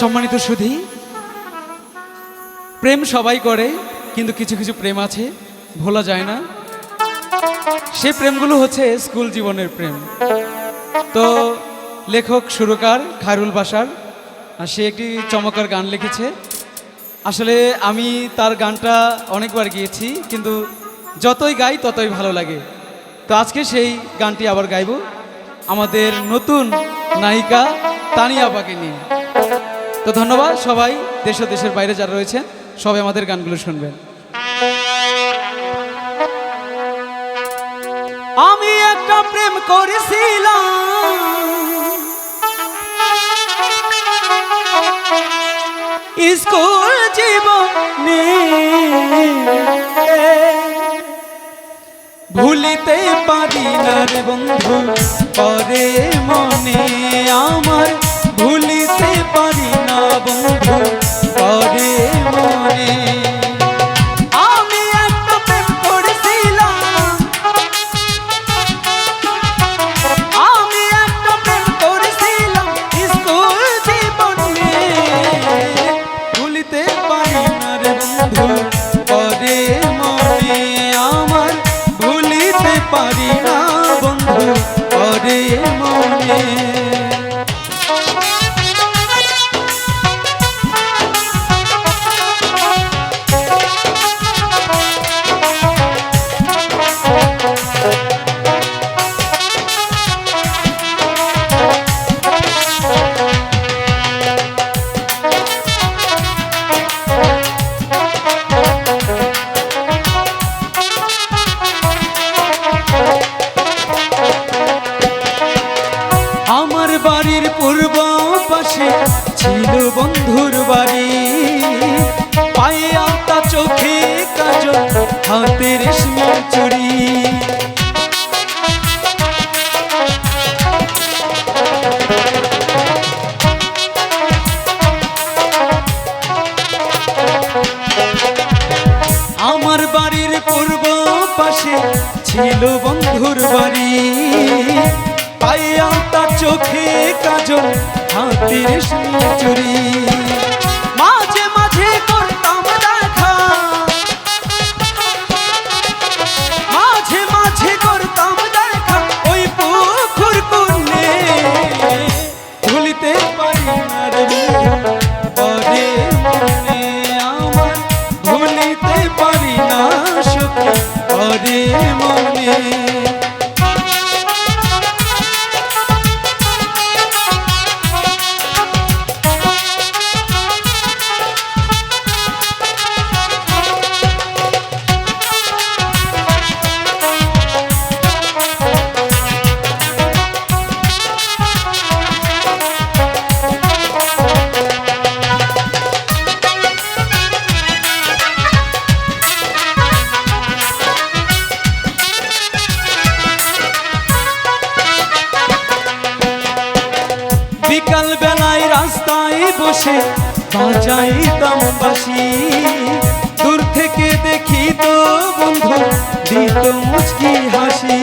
সম্মানিত সুধী, প্রেম সবাই করে, কিন্তু কিছু কিছু প্রেম আছে, ভোলা যায় না। সে প্রেমগুলো হচ্ছে স্কুল জীবনের প্রেম। তো লেখক, সুরকার খায়রুল বাসার সে একটি চমৎকার গান লিখেছে। আসলে আমি তার গানটা অনেকবার গিয়েছি, কিন্তু যতই গাই ততই ভালো লাগে। তো আজকে সেই গানটি আবার গাইব আমাদের নতুন নায়িকা তানিয়া আপাকে নিয়ে। তো ধন্যবাদ সবাই, দেশ ও দেশের বাইরে যারা রয়েছেন, সবাই আমাদের গানগুলো শুনবেন। আমি একটা প্রেম করেছিলাম। স্কুল জীবনে ভুলিতে পারি না রে বন্ধু, পরে মনে আমার ছিল বন্ধুর বাড়ি। পাইয়া তার চোখে কাজল হাতে রেশমি চুরি। বসে বাজাইতাম বাসি দূর থেকে দেখি তো বন্ধু দিত মুচকি হাসি।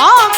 Oh.